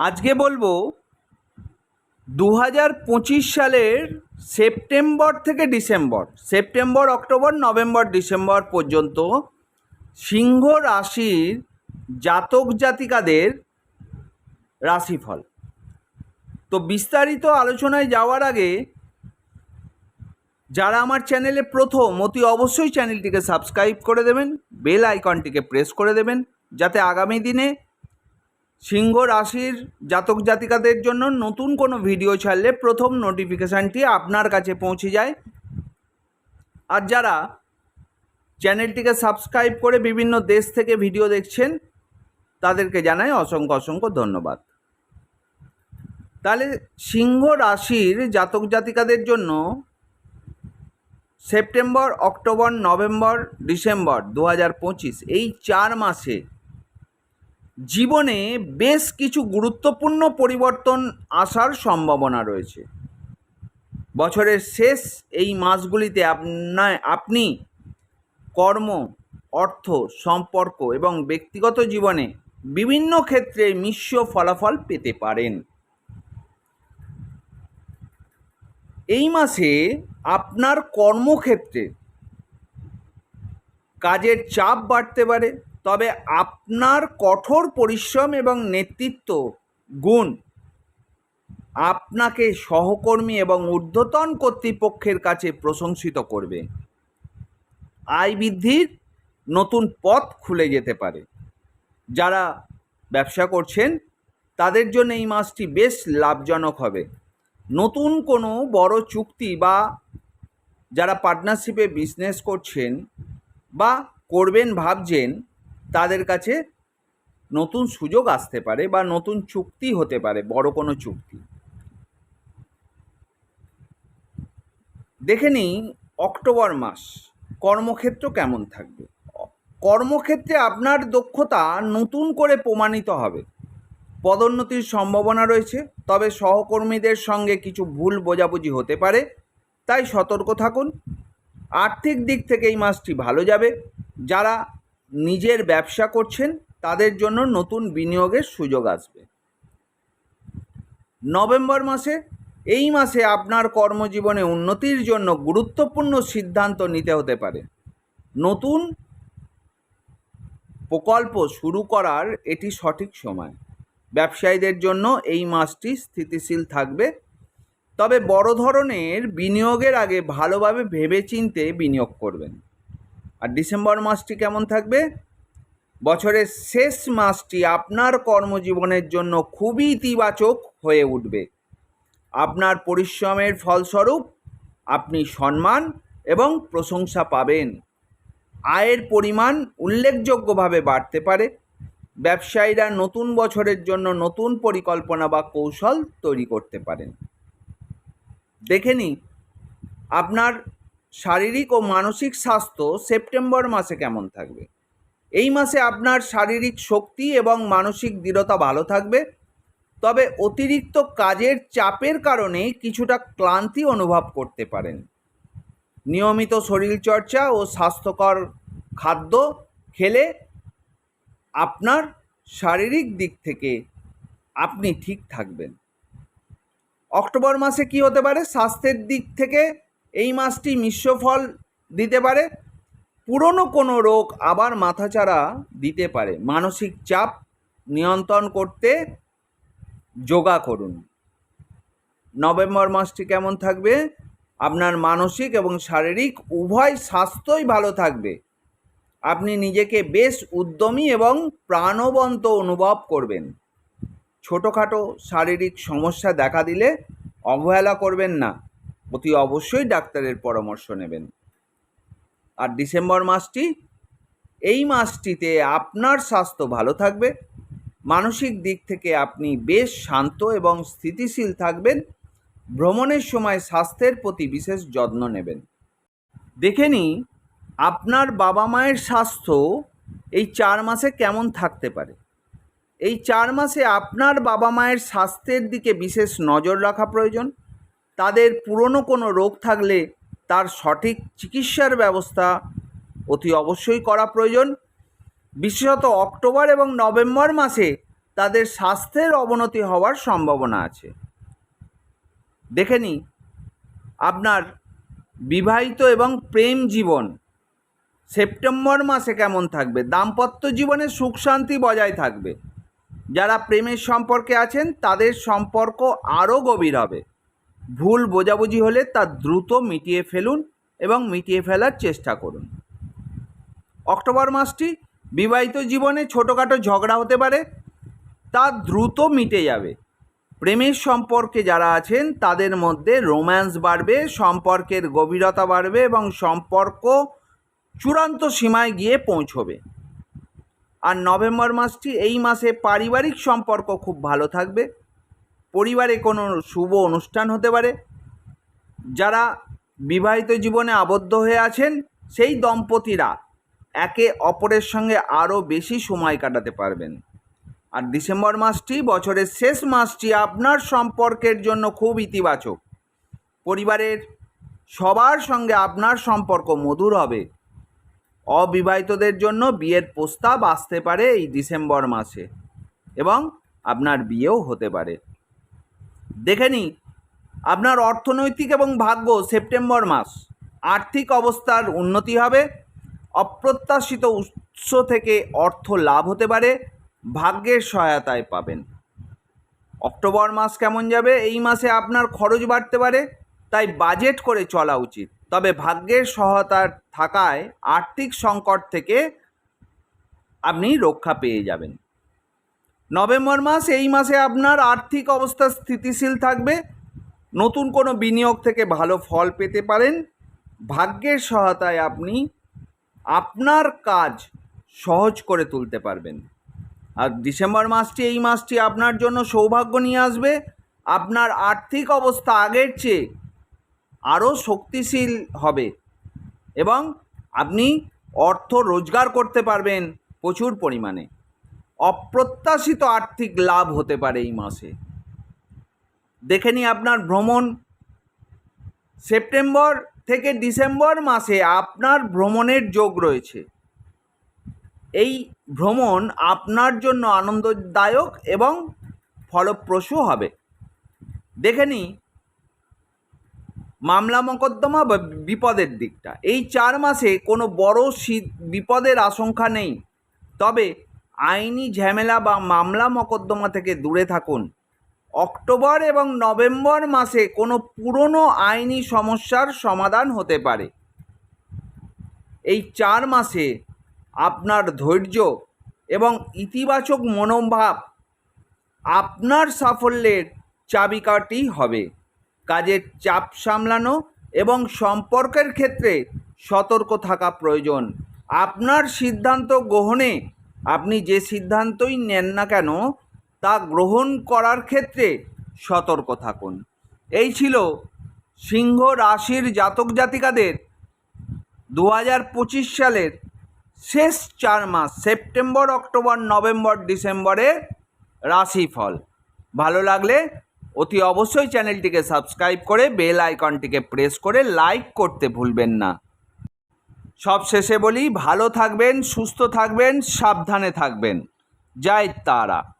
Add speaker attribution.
Speaker 1: আজকে বলব দু হাজার পঁচিশ সালের সেপ্টেম্বর থেকে December, September, October, November, December পর্যন্ত সিংহ রাশির জাতক জাতিকাদের রাশিফল। তো বিস্তারিত আলোচনায় যাওয়ার আগে যারা আমার চ্যানেলে প্রথম, অতি অবশ্যই চ্যানেলটিকে সাবস্ক্রাইব করে দেবেন, বেল আইকনটিকে প্রেস করে দেবেন, যাতে আগামী দিনে সিংহ রাশির জাতক জাতিকাদের জন্য নতুন কোনো ভিডিও ছাড়লে প্রথম নোটিফিকেশানটি আপনার কাছে পৌঁছে যায়। আর যারা চ্যানেলটিকে সাবস্ক্রাইব করে বিভিন্ন দেশ থেকে ভিডিও দেখছেন, তাদেরকে জানাই অসংখ্য অসংখ্য ধন্যবাদ। তাহলে সিংহ রাশির জাতক জাতিকাদের জন্য সেপ্টেম্বর, অক্টোবর, নভেম্বর, ডিসেম্বর দু হাজার পঁচিশ এই চার মাসে জীবনে বেশ কিছু গুরুত্বপূর্ণ পরিবর্তন আসার সম্ভাবনা রয়েছে। বছরের শেষ এই মাসগুলিতে আপনার আপনি কর্ম, অর্থ, সম্পর্ক এবং ব্যক্তিগত জীবনে বিভিন্ন ক্ষেত্রে মিশ্র ফলাফল পেতে পারেন। এই মাসে আপনার কর্মক্ষেত্রে কাজের চাপ বাড়তে পারে তবে আপনার কঠোর পরিশ্রম এবং নেতৃত্ব, গুণ আপনাকে সহকর্মী এবং ঊর্ধ্বতন কর্তৃপক্ষের কাছে প্রশংসিত করবে। আয় বৃদ্ধির নতুন পথ খুলে যেতে পারে। যারা ব্যবসা করছেন, তাদের জন্য এই মাসটি বেশ লাভজনক হবে। নতুন কোনো বড় চুক্তি বা যারা পার্টনারশিপে বিজনেস করছেন বা করবেন, ভাবছেন তাদের কাছে নতুন সুযোগ আসতে পারে বা নতুন চুক্তি হতে পারে, বড় কোনো চুক্তি। দেখে নিই অক্টোবর মাস, কর্মক্ষেত্র কেমন থাকবে? কর্মক্ষেত্রে আপনার দক্ষতা নতুন করে প্রমাণিত হবে। পদোন্নতির সম্ভাবনা রয়েছে, তবে সহকর্মীদের সঙ্গে কিছু ভুল বোঝাবুঝি হতে পারে, তাই সতর্ক থাকুন। আর্থিক দিক থেকে এই মাসটি ভালো যাবে। যারা নিজের ব্যবসা করছেন, তাদের জন্য নতুন বিনিয়োগের সুযোগ আসবে। নভেম্বর মাসে, এই মাসে আপনার কর্মজীবনে উন্নতির জন্য গুরুত্বপূর্ণ সিদ্ধান্ত নিতে হতে পারে। নতুন প্রকল্প শুরু করার এটি সঠিক সময়। ব্যবসায়ীদের জন্য এই মাসটি স্থিতিশীল থাকবে। তবে বড় ধরনের বিনিয়োগের আগে ভালোভাবে ভেবেচিন্তে বিনিয়োগ করবেন। আর ডিসেম্বর মাসটি কেমন থাকবে? বছরের শেষ মাসটি আপনার কর্মজীবনের জন্য খুবই ইতিবাচক হয়ে উঠবে। আপনার পরিশ্রমের ফলস্বরূপ আপনি সম্মান এবং প্রশংসা পাবেন। আয়ের পরিমাণ উল্লেখযোগ্যভাবে বাড়তে পারে। ব্যবসায়ীরা নতুন বছরের জন্য নতুন পরিকল্পনা বা কৌশল তৈরি করতে পারেন। দেখে নিই আপনার শারীরিক ও মানসিক স্বাস্থ্য সেপ্টেম্বর মাসে কেমন থাকবে? এই মাসে আপনার শারীরিক শক্তি এবং মানসিক দৃঢ়তা ভালো থাকবে। তবে অতিরিক্ত কাজের চাপের কারণে কিছুটা ক্লান্তি অনুভব করতে পারেন। নিয়মিত শরীরচর্চা ও স্বাস্থ্যকর খাদ্য খেলে আপনার শারীরিক দিক থেকে আপনি ঠিক থাকবেন। অক্টোবর মাসে কি হতে পারে? স্বাস্থ্যের দিক থেকে এই মাসটি মিশ্র ফল দিতে পারে। পুরনো কোনো রোগ আবার মাথাচাড়া দিতে পারে। মানসিক চাপ নিয়ন্ত্রণ করতে যোগা করুন। নভেম্বর মাসটি কেমন থাকবে? আপনার মানসিক এবং শারীরিক উভয় স্বাস্থ্যই ভালো থাকবে। আপনি নিজেকে বেশ উদ্যমী এবং প্রাণবন্ত অনুভব করবেন। ছোটোখাটো শারীরিক সমস্যা দেখা দিলে অবহেলা করবেন না। অতি অবশ্যই ডাক্তারের পরামর্শ নেবেন। আর ডিসেম্বর মাসটি, এই মাসটিতে আপনার স্বাস্থ্য ভালো থাকবে, মানসিক দিক থেকে আপনি বেশ শান্ত এবং স্থিতিশীল থাকবেন, ভ্রমণের সময় স্বাস্থ্যের প্রতি বিশেষ যত্ন নেবেন। দেখে নিই, আপনার বাবা মায়ের স্বাস্থ্য এই চার মাসে কেমন থাকতে পারে? এই চার মাসে আপনার বাবা মায়ের স্বাস্থ্যের দিকে বিশেষ নজর রাখা প্রয়োজন? তাদের পুরনো কোনো রোগ থাকলে তার সঠিক চিকিৎসার ব্যবস্থা অতি অবশ্যই করা প্রয়োজন। বিশেষত অক্টোবর এবং নভেম্বর মাসে তাদের স্বাস্থ্যের অবনতি হওয়ার সম্ভাবনা আছে। দেখে নিই, আপনার বিবাহিত এবং প্রেম জীবন সেপ্টেম্বর মাসে কেমন থাকবে? দাম্পত্য জীবনে সুখ শান্তি বজায় থাকবে। যারা প্রেমের সম্পর্কে আছেন, তাদের সম্পর্ক আরও গভীর হবে। ভুল বোঝাবুঝি হলে তা দ্রুত মিটিয়ে ফেলুন এবং মিটিয়ে ফেলার চেষ্টা করুন। অক্টোবর মাসটি বিবাহিত জীবনে ছোটোখাটো ঝগড়া হতে পারে, তা দ্রুত মিটে যাবে। প্রেমের সম্পর্কে যারা আছেন, তাদের মধ্যে রোম্যান্স বাড়বে, সম্পর্কের গভীরতা বাড়বে এবং সম্পর্ক চূড়ান্ত সীমায় গিয়ে পৌঁছবে। আর নভেম্বর মাসটি এই মাসে পারিবারিক সম্পর্ক খুব ভালো থাকবে। পরিবারে কোনো শুভ অনুষ্ঠান হতে পারে। যারা বিবাহিত জীবনে আবদ্ধ হয়ে আছেন, সেই দম্পতিরা একে অপরের সঙ্গে আরও বেশি সময় কাটাতে পারবেন। আর ডিসেম্বর মাসটি বছরের শেষ মাসটি আপনার সম্পর্কের জন্য খুব ইতিবাচক। পরিবারের সবার সঙ্গে আপনার সম্পর্ক মধুর হবে। অবিবাহিতদের জন্য বিয়ের প্রস্তাব আসতে পারে এই ডিসেম্বর মাসে এবং আপনার বিয়েও হতে পারে। দেখে নিই আপনার অর্থনৈতিক এবং ভাগ্য সেপ্টেম্বর মাস। আর্থিক অবস্থার উন্নতি হবে। অপ্রত্যাশিত উৎস থেকে অর্থ লাভ হতে পারে। ভাগ্যের সহায়তায় পাবেন। অক্টোবর মাস কেমন যাবে? এই মাসে আপনার খরচ বাড়তে পারে। তাই বাজেট করে চলা উচিত। তবে ভাগ্যের সহায়তা থাকায় আর্থিক সংকট থেকে আপনি রক্ষা পেয়ে যাবেন। নভেম্বর মাস, এই মাসে আপনার আর্থিক অবস্থা স্থিতিশীল থাকবে। নতুন কোনো বিনিয়োগ থেকে ভালো ফল পেতে পারেন। ভাগ্যের সহায়তায় আপনি আপনার কাজ সহজ করে তুলতে পারবেন। আর ডিসেম্বর মাসটি, এই মাসটি আপনার জন্য সৌভাগ্য নিয়ে আসবে। আপনার আর্থিক অবস্থা আগের চেয়ে আরও শক্তিশীল হবে এবং আপনি অর্থ রোজগার করতে পারবেন প্রচুর পরিমাণে। অপ্রত্যাশিত আর্থিক লাভ হতে পারে এই মাসে। দেখে নিই আপনার ভ্রমণ। সেপ্টেম্বর থেকে ডিসেম্বর মাসে আপনার ভ্রমণের যোগ রয়েছে। এই ভ্রমণ আপনার জন্য আনন্দদায়ক এবং ফলপ্রসূ হবে। দেখে নিই মামলা মোকদ্দমা বা বিপদের দিকটা। এই চার মাসে কোনো বড় শীত বিপদের আশঙ্কা নেই। তবে আইনি ঝামেলা বা মামলা মোকদ্দমা থেকে দূরে থাকুন। অক্টোবর এবং নভেম্বর মাসে কোনো পুরনো আইনি সমস্যার সমাধান হতে পারে। এই চার মাসে আপনার ধৈর্য এবং ইতিবাচক মনোভাব আপনার সাফল্যের চাবিকাঠি হবে। কাজের চাপ সামলানো এবং সম্পর্কের ক্ষেত্রে সতর্ক থাকা প্রয়োজন। আপনার সিদ্ধান্ত গ্রহণে আপনি যে সিদ্ধান্তই নেন না কেন, তা গ্রহণ করার ক্ষেত্রে সতর্ক থাকুন। এই ছিল সিংহ রাশির জাতক জাতিকাদের দু হাজার পঁচিশ সালের শেষ চার মাস, সেপ্টেম্বর, অক্টোবর, নভেম্বর, ডিসেম্বরের রাশিফল। ভালো লাগলে অতি অবশ্যই চ্যানেলটিকে সাবস্ক্রাইব করে বেল আইকনটিকে প্রেস করে লাইক করতে ভুলবেন না। সব শেষে বলি ভালো থাকবেন সুস্থ থাকবেন সাবধানে থাকবেন। জয় তারা।